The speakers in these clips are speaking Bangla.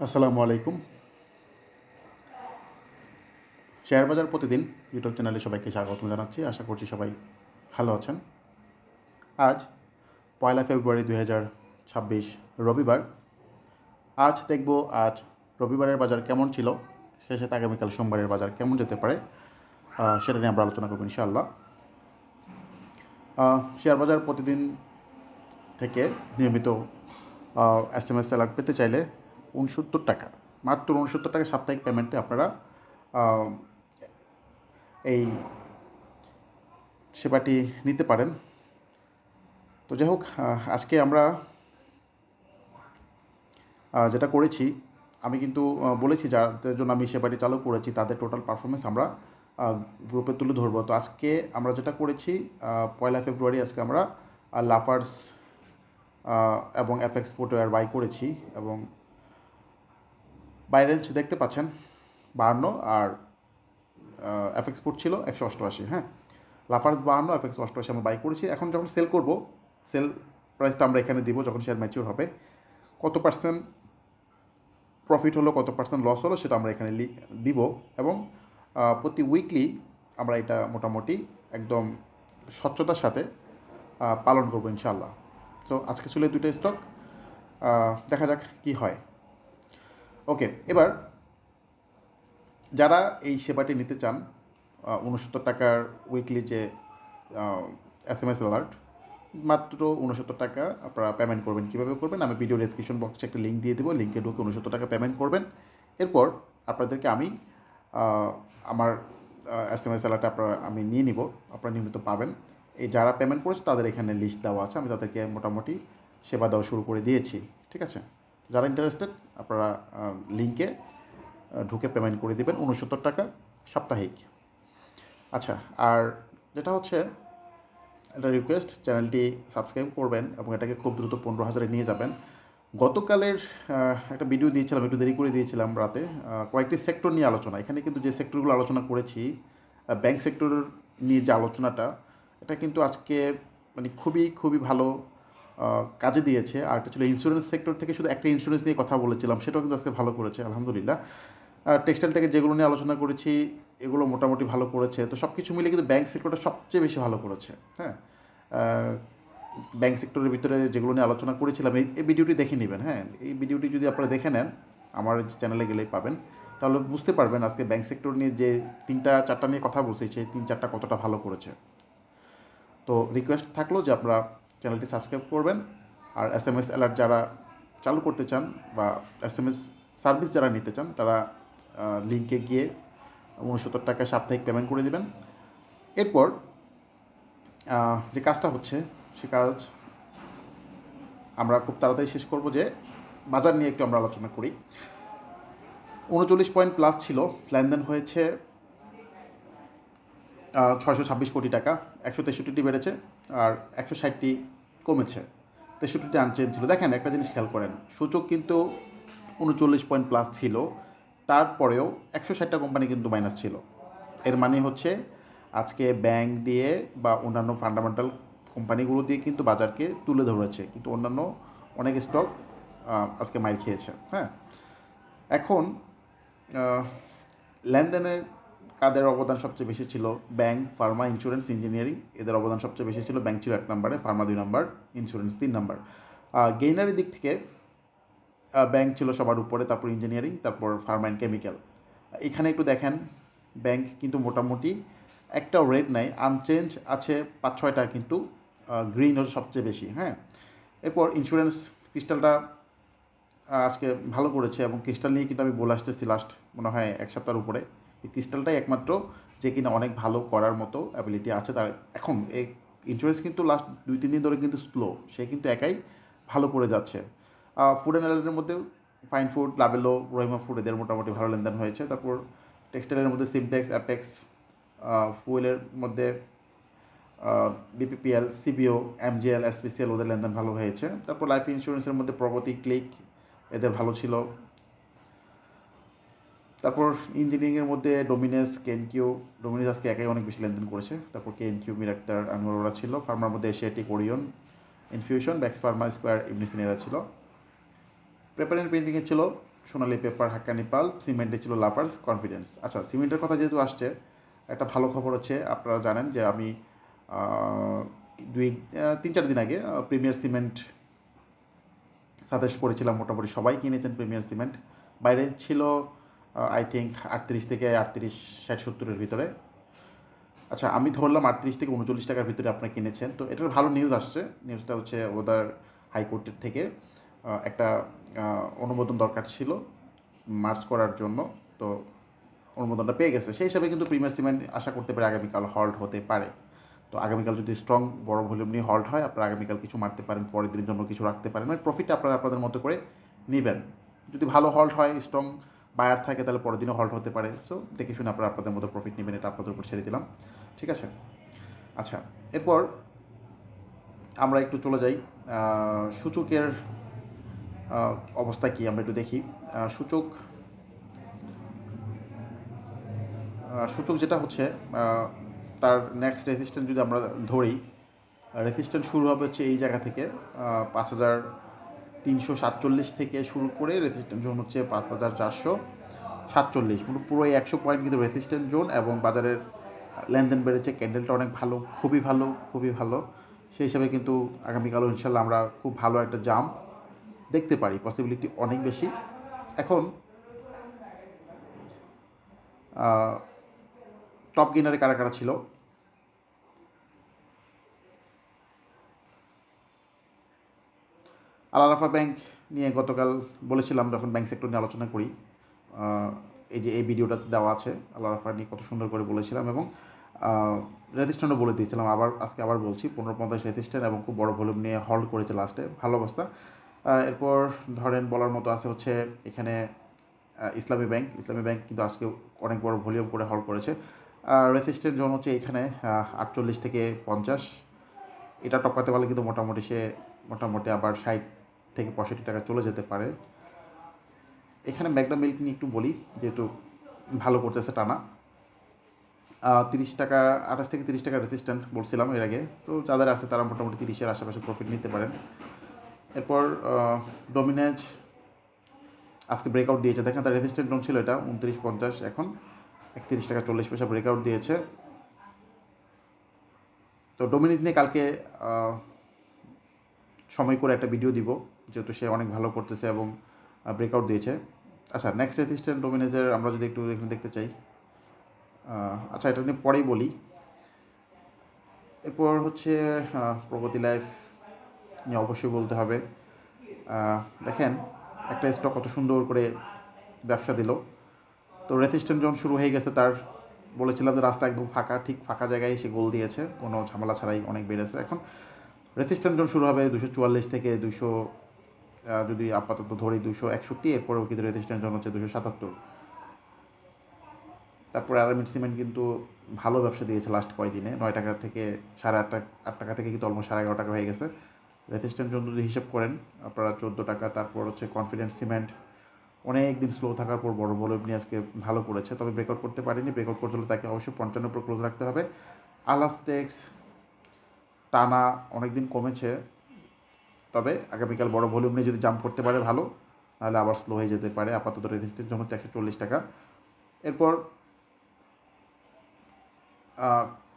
আসসালামু আলাইকুম। শেয়ার বাজার প্রতিদিন ইউটিউব চ্যানেলে সবাইকে স্বাগত জানাচ্ছি। আশা করছি সবাই ভালো আছেন। আজ পয়লা ফেব্রুয়ারি দুই হাজার ছাব্বিশ রবিবার। আজ দেখব আজ রবিবারের বাজার কেমন ছিল সাথে আগামীকাল সোমবারের বাজার কেমন যেতে পারে সেটা নিয়ে আমরা আলোচনা করব ইনশাআল্লাহ। শেয়ার বাজার প্রতিদিন থেকে নিয়মিত এস এম এস অ্যালার্ট পেতে চাইলে উনসত্তর টাকা। মাত্র উনসত্তর টাকা সাপ্তাহিক পেমেন্টে আপনারা এই সেবাটি নিতে পারেন। তো যাই হোক আজকে আমরা যেটা করেছি, আমি কিন্তু বলেছি যাদের জন্য আমি সেবাটি চালু করেছি, তাদের টোটাল পারফরমেন্স আমরা গ্রুপে তুলে ধরবো। তো আজকে আমরা যেটা করেছি পয়লা ফেব্রুয়ারি আজকে আমরা লাফার্স এবং এফএক্স ফুটওয়্যার বাই করেছি এবং বাইরেন্স দেখতে পাচ্ছেন বাহান্ন আর এফএক্স ফুট ছিল একশো অষ্টআশি হ্যাঁ? লাফার্স বাহান্ন এফএক্স অষ্টআশি আমরা বাই করেছি। এখন যখন সেল করব সেল প্রাইসটা আমরা এখানে দিব যখন শেয়ার ম্যাচিওর হবে। কত পার্সেন্ট প্রফিট হলো, কত পার্সেন্ট লস হলো সেটা আমরা এখানে দিব এবং প্রতি উইকলি আমরা এটা মোটামুটি একদম স্বচ্ছতার সাথে পালন করব ইনশাল্লাহ তো আজকে ছিল দুটো স্টক দেখা যাক কি হয়। ওকে এবার যারা এই সেবাটি নিতে চান উনসত্তর টাকার উইকলি যে এস এম এস অ্যালার্ট মাত্র উনসত্তর টাকা আপনারা পেমেন্ট করবেন। কীভাবে করবেন? আমি ভিডিও ডিসক্রিপশন বক্সে একটা লিঙ্ক দিয়ে দেবো। লিঙ্কে ঢুকে উনসত্তর টাকা পেমেন্ট করবেন। এরপর আপনাদেরকে আমি আমার এস এম এস অ্যালার্টটা আপনারা, আমি নিয়ে নিব। আপনারা নিয়মিত পাবেন। এই যারা পেমেন্ট করেছে, তাদের এখানে লিস্ট দেওয়া আছে। আমি তাদেরকে মোটামুটি সেবা দেওয়া শুরু করে দিয়েছি। ঠিক আছে? যারা ইন্টারেস্টেড আপনারা লিঙ্কে ঢুকে পেমেন্ট করে দিবেন উনসত্তর টাকা সাপ্তাহিক। আচ্ছা আর যেটা হচ্ছে, একটা রিকোয়েস্ট চ্যানেলটি সাবস্ক্রাইব করবেন এবং এটাকে খুব দ্রুত পনেরো হাজারে নিয়ে যাবেন। গতকালের একটা ভিডিও দিয়েছিলাম, একটু দেরি করে দিয়েছিলাম রাতে কয়েকটি সেক্টর নিয়ে আলোচনা। এখানে কিন্তু যে সেক্টরগুলো আলোচনা করেছি ব্যাংক সেক্টর নিয়ে যে আলোচনাটা, এটা কিন্তু আজকে মানে খুবই খুবই ভালো কাজে দিয়েছে। আর এটা ছিল ইন্স্যুরেন্স সেক্টর থেকে শুধু একটা ইন্স্যুরেন্স নিয়ে কথা বলেছিলাম, সেটাও কিন্তু আজকে ভালো করেছে, আলহামদুলিল্লাহ। আর টেক্সটাইল থেকে যেগুলো নিয়ে আলোচনা করেছি, এগুলো মোটামুটি ভালো করেছে। তো সব কিছু মিলে কিন্তু ব্যাংক সেক্টরটা সবচেয়ে বেশি ভালো করেছে হ্যাঁ? ব্যাংক সেক্টরের ভিতরে যেগুলো নিয়ে আলোচনা করেছিলাম, এই ভিডিওটি দেখে নেবেন হ্যাঁ? এই ভিডিওটি যদি আপনারা দেখে নেন, আমার চ্যানেলে গেলেই পাবেন। তাহলে বুঝতে পারবেন আজকে ব্যাংক সেক্টর নিয়ে যে তিনটা, চারটা নিয়ে কথা বলছি, সেই তিন, চারটা কতটা ভালো করেছে। তো রিকোয়েস্ট থাকল যে আপনারা চ্যানেলটি সাবস্ক্রাইব করবেন। আর এস এম এস অ্যালার্ট যারা চালু করতে চান বা এস এম এস সার্ভিস যারা নিতে চান, তারা লিঙ্কে গিয়ে উনসত্তর টাকা সাপ্তাহিক পেমেন্ট করে দেবেন। এরপর যে কাজটা হচ্ছে, সে কাজ আমরা খুব তাড়াতাড়ি শেষ করব যে বাজার নিয়ে একটু আমরা আলোচনা করি। উনচল্লিশ পয়েন্ট প্লাস ছিল, লেনদেন হয়েছে ছয়শো ছাব্বিশ কোটি টাকা, একশো তেষট্টিটি বেড়েছে, আর একশো ষাটটি কমেছে। তেষট্টিটি আনচেঞ্জ ছিল। দেখেন, একটা জিনিস খেয়াল করেন, সূচক কিন্তু উনচল্লিশ পয়েন্ট প্লাস ছিল, তারপরেও একশো ষাটটা কোম্পানি কিন্তু মাইনাস ছিল। এর মানে হচ্ছে, আজকে ব্যাংক দিয়ে বা অন্যান্য ফান্ডামেন্টাল কোম্পানিগুলো দিয়ে কিন্তু বাজারকে তুলে ধরেছে। কিন্তু অন্যান্য অনেক স্টক আজকে মাইর খেয়েছে। হ্যাঁ? এখন লেনদেনের কাদের অবদান সবচেয়ে বেশি ছিল? Bank, pharma, insurance, engineering. এদের অবদান সবচেয়ে বেশি ছিল ব্যাংক ছিল এক নম্বরে, ফার্মা দুই নম্বর, ইন্স্যুরেন্স তিন নম্বর। গেইনারের দিক থেকে ব্যাংক ছিল সবার উপরে, তারপর ইঞ্জিনিয়ারিং, তারপর ফার্মা অ্যান্ড কেমিক্যাল। এখানে একটু দেখেন, ব্যাংক কিন্তু মোটামুটি একটাও রেড নাই আনচেঞ্জ আছে পাঁচ ছয়টা কিন্তু গ্রিন হচ্ছে সবচেয়ে বেশি হ্যাঁ? এরপর ইন্স্যুরেন্স ক্রিস্টালটা আজকে ভালো করেছে এবং ক্রিস্টাল নিয়ে কিন্তু আমি বলে আসতেছি লাস্ট মনে হয় এক সপ্তাহের উপরে। এই ক্রিস্টালটাই একমাত্র যে কিনা অনেক ভালো করার মতো অ্যাবিলিটি আছে তার। এখন এই ইন্স্যুরেন্স কিন্তু লাস্ট দুই, তিন দিন ধরে কিন্তু স্লো সে কিন্তু একাই ভালো করে যাচ্ছে। ফুড অ্যান্ড অ্যালার্টের মধ্যে fine food Lovello Rahima food এদের মোটামুটি ভালো লেনদেন হয়েছে। তারপর টেক্সটাইলের মধ্যে সিমটেক্স অ্যাপেক্স ফুয়েলের মধ্যে বিপিপিএল সিবিও এমজিএল এসপিসিএল ওদের লেনদেন ভালো হয়েছে। তারপর লাইফ ইন্স্যুরেন্সের মধ্যে প্রগতি ক্লিক এদের ভালো ছিল। তারপর ইঞ্জিনিয়ারিংয়ের মধ্যে ডোমিনেস কেনকিউ ডোমিনেস আজকে একাই অনেক বেশি লেনদেন করেছে। তারপর কেএনকিউ মিরাক্তার আনোয়ার ওরা ছিল। ফার্মার মধ্যে এশিয়াটিক ওরিয়ন ইনফিউশন ব্যাক্স ফার্মা স্কোয়ার ইবনিসিন এরা ছিল। প্রেপারেন্ট প্রিন্টিংয়ে ছিল সোনালি পেপার হাক্কানি পাল সিমেন্টে ছিল লাপার্স কনফিডেন্স আচ্ছা সিমেন্টের কথা যেহেতু আসছে, একটা ভালো খবর হচ্ছে, আপনারা জানেন যে আমি দুই তিন, চার দিন আগে প্রিমিয়ার সিমেন্ট সাজেস্ট করেছিলাম, মোটামুটি সবাই কিনেছেন প্রিমিয়ার সিমেন্ট বাইরে ছিল আই থিঙ্ক আটত্রিশ থেকে আটত্রিশ, ষাট, সত্তরের ভিতরে। আচ্ছা আমি ধরলাম আটত্রিশ থেকে উনচল্লিশ টাকার ভিতরে আপনারা কিনেছেন। তো এটার ভালো নিউজ আসছে। নিউজটা হচ্ছে ওদের হাইকোর্টের থেকে একটা অনুমোদন দরকার ছিল মার্চ করার জন্য। তো অনুমোদনটা পেয়ে গেছে। সেই হিসাবে কিন্তু প্রিমিয়ার সিমেন্ট আশা করতে পারে আগামীকাল হল্ট হতে পারে। তো আগামীকাল যদি স্ট্রং বড় ভলিউম নিয়ে হল্ট হয়, আপনারা আগামীকাল কিছু মারতে পারেন, পরের দিনের জন্য কিছু রাখতে পারেন। মানে প্রফিটটা আপনারা আপনাদের মতো করে নেবেন। যদি ভালো হল্ট হয় স্ট্রং বায়ার থাকে তাহলে পরের দিনও হল্ট হতে পারে। সো দেখে শুনে আপনারা আপনাদের মতো প্রফিট নেবেন, এটা আপনাদের উপর ছেড়ে দিলাম। ঠিক আছে? আচ্ছা এরপর আমরা একটু চলে যাই। সূচকের অবস্থা কি আমরা একটু দেখি। সূচক সূচক যেটা হচ্ছে তার নেক্সট রেজিস্ট্যান্ট যদি আমরা ধরি রেজিস্ট্যান্ট শুরু হবে হচ্ছে এই জায়গা থেকে পাঁচ হাজার তিনশো সাতচল্লিশ থেকে শুরু করে রেজিস্ট্যান্ট জোন হচ্ছে পাঁচ হাজার চারশো সাতচল্লিশ। মানে পুরো একশো পয়েন্ট কিন্তু রেজিস্ট্যান্ট জোন এবং বাজারের লেনদেন বেড়েছে ক্যান্ডেলটা অনেক ভালো, খুবই ভালো খুবই ভালো। সেই হিসাবে কিন্তু আগামীকালও ইনশাল্লাহ আমরা খুব ভালো একটা জাম্প দেখতে পারি পসিবিলিটি অনেক বেশি। এখন টপ গেনারে কারা কারা ছিল? আলারাফা ব্যাংক নিয়ে গতকাল বলেছিলাম, যখন ব্যাংক সেক্টর নিয়ে আলোচনা করি এই যে এই ভিডিওটা দেওয়া আছে আলারাফা নিয়ে কত সুন্দর করে বলেছিলাম এবং রেজিস্ট্যান্টও বলে দিয়েছিলাম, আবার আজকে আবার বলছি, পনেরো পঞ্চাশ রেজিস্ট্যান্ট এবং খুব বড় ভলিউম নিয়ে হল্ড করেছে লাস্টে, ভালো অবস্থা। এরপর ধরেন বলার মতো আছে হচ্ছে, এখানে ইসলামী ব্যাংক ইসলামী ব্যাংক কিন্তু আজকে অনেক বড় ভলিউম করে হল্ড করেছে। রেজিস্ট্যান্ট জোন হচ্ছে এখানে আটচল্লিশ থেকে পঞ্চাশ, এটা টপকাতে পারলে কিন্তু মোটামুটি সে, মোটামুটি আবার ষাট থেকে পঁয়ষট্টি টাকা চলে যেতে পারে। এখানে ম্যাগনা মিল্ক নিয়ে একটু বলি, যেহেতু ভালো করতেছে টানা। তিরিশ টাকা, আঠাশ থেকে তিরিশ টাকা রেসিস্ট্যান্ট বলছিলাম এর আগে। তো যাদের আছে তারা মোটামুটি তিরিশের আশেপাশে প্রফিট নিতে পারেন। এরপর ডোমিনেজ আজকে ব্রেকআউট দিয়েছে। দেখেন তার রেজিস্ট্যান্ট লোন ছিল এটা? উনত্রিশ, পঞ্চাশ, এখন একত্রিশ টাকা চল্লিশ পয়সা ব্রেকআউট দিয়েছে। তো ডোমিনিক নিয়ে কালকে সময় করে একটা ভিডিও দিব। যেহেতু সে অনেক ভালো করতেছে এবং ব্রেকআউট দিয়েছে। আচ্ছা নেক্সট রেজিস্ট্যান্ট ডোমিনেজের আমরা যদি একটু এখানে দেখতে চাই আচ্ছা এটা নিয়ে পরেই বলি। এরপর হচ্ছে প্রগতি লাইফ নিয়ে অবশ্যই বলতে হবে। দেখেন, একটা স্টক কত সুন্দর করে ব্যবসা দিল। তো রেজিস্ট্যান্ট যখন শুরু হয়ে গেছে, তার বলেছিলাম যে রাস্তা একদম ফাঁকা, ঠিক ফাঁকা জায়গায় সে গোল দিয়েছে। কোনো ঝামেলা ছাড়াই অনেক বেড়েছে। এখন রেজিস্ট্যান্ট যখন শুরু হবে দুশো চুয়াল্লিশ থেকে দুশো যদি আপাতত ধরি দুশো একষট্টি, এরপরেও কিন্তু রেজিস্ট্যান্ট যখন হচ্ছে দুশো সাতাত্তর। তারপরে আরামিট সিমেন্ট কিন্তু ভালো ব্যবসা দিয়েছে লাস্ট কয়দিনে, নয় টাকা থেকে সাড়ে আট টাকা আট টাকা থেকে কিন্তু অলমোস্ট সাড়ে এগারো টাকা হয়ে গেছে। রেজিস্ট্যান্ট জন্য যদি হিসেব করেন, আপনারা চোদ্দ টাকা, তারপর হচ্ছে কনফিডেন্স সিমেন্ট অনেক দিন স্লো থাকার পর বড় বড় নিয়ে আজকে ভালো করেছে। তবে ব্রেকআউট করতে পারেনি ব্রেকআউট করতে হলে তাকে অবশ্যই পঞ্চান্ন উপর ক্লোজ রাখতে হবে। আলাস্টেক্স টানা অনেক দিন কমেছে তবে আগামীকাল বড় ভলিউম নিয়ে যদি জাম্প করতে পারে ভালো নাহলে আবার স্লো হয়ে যেতে পারে। আপাতত রেজিস্ট্যান্ট জন্য হচ্ছে একশো চল্লিশ টাকা। এরপর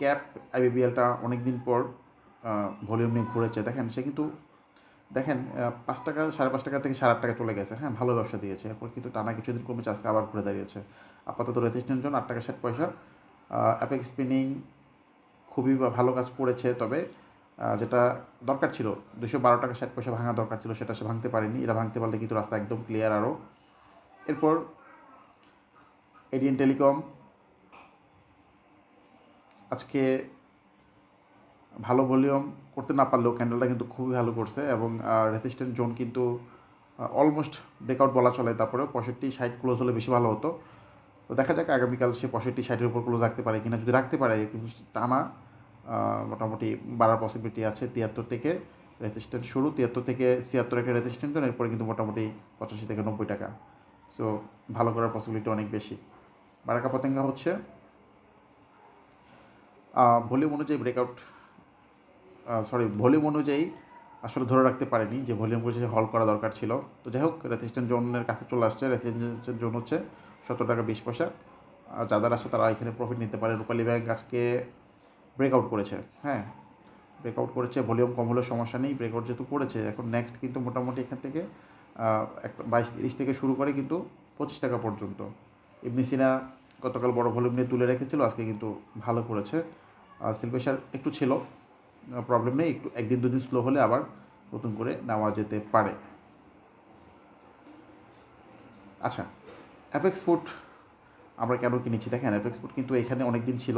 ক্যাপ আইবিবিএলটা অনেক দিন পর ভলিউম নিয়ে ঘুরেছে। দেখেন, সে কিন্তু, দেখেন পাঁচ টাকা, সাড়ে পাঁচ টাকা থেকে সাড়ে আট টাকা চলে গেছে। হ্যাঁ ভালো ব্যবসা দিয়েছে। এরপর কিন্তু টানা কিছুদিন কমেছে আজকে আবার ঘুরে দাঁড়িয়েছে। আপাতত রেজিস্ট্যান্ট জন্য আট টাকা ষাট পয়সা। অ্যাপেক স্পিনিং খুবই ভালো কাজ করেছে, তবে যেটা দরকার ছিল। দুশো বারো টাকা ষাট পয়সা ভাঙা দরকার ছিল, সেটা সে ভাঙতে পারেনি। এটা ভাঙতে পারলে কিন্তু রাস্তা একদম ক্লিয়ার আরও এরপর এডিএন টেলিকম আজকে ভালো ভলিউম করতে না পারলেও ক্যান্ডেলটা কিন্তু খুবই ভালো করছে এবং রেসিস্ট্যান্ট জোন কিন্তু অলমোস্ট ব্রেকআউট বলা চলে। তারপরে পঁয়ষট্টি ষাট ক্লোজ হলে বেশি ভালো হতো। তো দেখা যাক আগামীকাল সে পঁয়ষট্টি ষাটের উপর ক্লোজ রাখতে পারে কিনা। যদি রাখতে পারে টানা মোটামুটি বাড়ার পসিবিলিটি আছে তিয়াত্তর থেকে রেজিস্ট্যান্ট শুরু। তিয়াত্তর থেকে ছিয়াত্তর একটা রেজিস্ট্যান্ট জোন এরপরে কিন্তু মোটামুটি পঁচাশি থেকে নব্বই টাকা। সো ভালো করার পসিবিলিটি অনেক বেশি। বারাকা পতেঙ্গা হচ্ছে ভলিউম অনুযায়ী ব্রেকআউট সরি ভলিউম অনুযায়ী আসলে ধরে রাখতে পারেনি যে ভলিউম করেছে হল করা দরকার ছিল। তো যাই হোক রেসিস্ট্যান্ট জোনের কাছে চলে আসছে। রেসিস্ট্যান্ট জোন হচ্ছে সতেরো টাকা বিশ পয়সা। যাদের আছে তারা এখানে প্রফিট নিতে পারে। রূপালী ব্যাংক আজকে ব্রেকআউট করেছে। হ্যাঁ। ব্রেকআউট করেছে ভলিউম কম হলেও সমস্যা নেই ব্রেকআউট যেহেতু করেছে এখন নেক্সট কিন্তু মোটামুটি এখান থেকে একটা বাইশ তিরিশ থেকে শুরু করে কিন্তু পঁচিশ টাকা পর্যন্ত। এমনি সিনা গতকাল বড় ভলিউম নিয়ে তুলে রেখেছিল আজকে কিন্তু ভালো করেছে। আর স্টিল প্রেশার একটু ছিল প্রবলেম নেই একটু একদিন দুদিন স্লো হলে আবার নতুন করে নেওয়া যেতে পারে। আচ্ছা অ্যাপেক্স ফুড আমরা কেন কিনেছি? দেখেন অ্যাপেক্স ফুড কিন্তু এখানে অনেক দিন ছিল।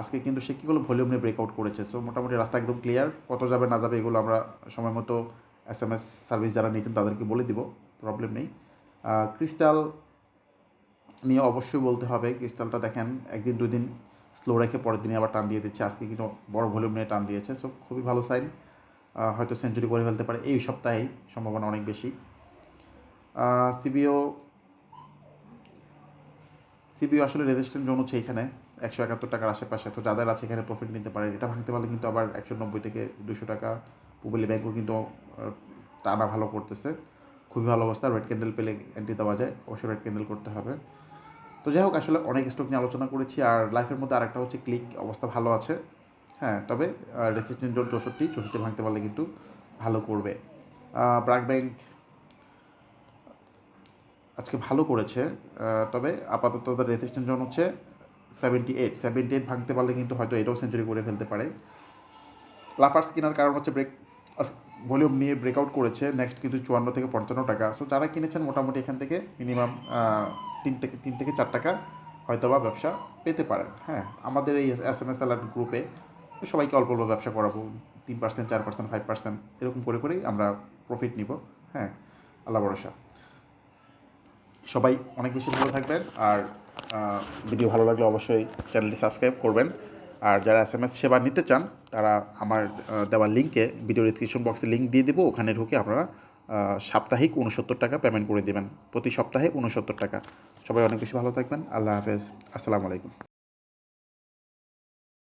আজকে কিন্তু সে কীগুলো ভলিউম নিয়ে ব্রেকআউট করেছে। সো মোটামুটি রাস্তা একদম ক্লিয়ার কত যাবে, না যাবে এগুলো আমরা সময় মতো এস এম এস সার্ভিস যারা নিয়েছেন তাদেরকে বলে দিব। প্রবলেম নেই। ক্রিস্টাল নিয়ে অবশ্যই বলতে হবে। ক্রিস্টালটা দেখেন, একদিন দুই দিন স্লো রেখে পরের দিনে আবার টান দিয়ে দিচ্ছে। আজকে কিন্তু বড় ভলিউম নিয়ে টান দিয়েছে। সো খুবই ভালো সাইন হয়তো সেঞ্চুরি করে ফেলতে পারে। এই সপ্তাহেই সম্ভাবনা অনেক বেশি। সিবিও সিবিও আসলে রেজিস্ট্রেন্ট জোন হচ্ছে এখানে। একশো একাত্তর টাকার আশেপাশে। তো যাদের আছে এখানে প্রফিট নিতে পারে, এটা ভাঙতে পারলে কিন্তু আবার একশো নব্বই থেকে দুশো টাকা পুবলি ব্যাংকও কিন্তু টানা ভালো করতেছে। খুবই ভালো অবস্থা রেড ক্যান্ডেল পেলে এন্ট্রি দেওয়া যায়, অবশ্যই রেড ক্যান্ডেল করতে হবে। তো যাই হোক, আসলে অনেক স্টক নিয়ে আলোচনা করেছি, আর লাইফের মধ্যে আরেকটা হচ্ছে ক্লিক অবস্থা ভালো আছে। হ্যাঁ তবে রেসিস্টেন্ট জোন চৌষট্টি চৌষট্টি ভাঙতে পারলে কিন্তু ভালো করবে। ব্রাক ব্যাংক আজকে ভালো করেছে তবে আপাতত রেসিস্টেন্ট জোন হচ্ছে সেভেন্টি এইট সেভেন্টি এইট ভাঙতে পারলে কিন্তু হয়তো এটাও সেঞ্চুরি করে ফেলতে পারে। লাফার্স কেনার কারণ হচ্ছে ব্রেক ভলিউম নিয়ে ব্রেকআউট করেছে নেক্সট কিন্তু চুয়ান্ন থেকে পঞ্চান্ন টাকা। সো যারা কিনেছেন মোটামুটি এখান থেকে মিনিমাম তিন থেকে তিন থেকে চার টাকা হয়তো বা ব্যবসা পেতে পারেন। হ্যাঁ আমাদের এই এস এম এস অ্যালার্ট গ্রুপে সবাইকে অল্প অল্প ব্যবসা করাবো, তিন পার্সেন্ট চার পার্সেন্ট ফাইভ পার্সেন্ট এরকম করে করেই আমরা প্রফিট নিব। হ্যাঁ আল্লাহ ভরসা। সবাই অনেক বেশি ভালো থাকবেন আর ভিডিও ভালো লাগলে অবশ্যই চ্যানেলটি সাবস্ক্রাইব করবেন। আর যারা এস এম এস সেবা নিতে চান, তারা আমার দেওয়া লিঙ্কে ভিডিও ডিসক্রিপশন বক্সে লিঙ্ক দিয়ে দেবো। ওখানে ঢুকে আপনারা সাপ্তাহিক উনসত্তর টাকা পেমেন্ট করে দেবেন। প্রতি সপ্তাহে উনসত্তর টাকা। সবাই অনেক বেশি ভালো থাকবেন। আল্লাহ হাফেজ। আসসালামু আলাইকুম।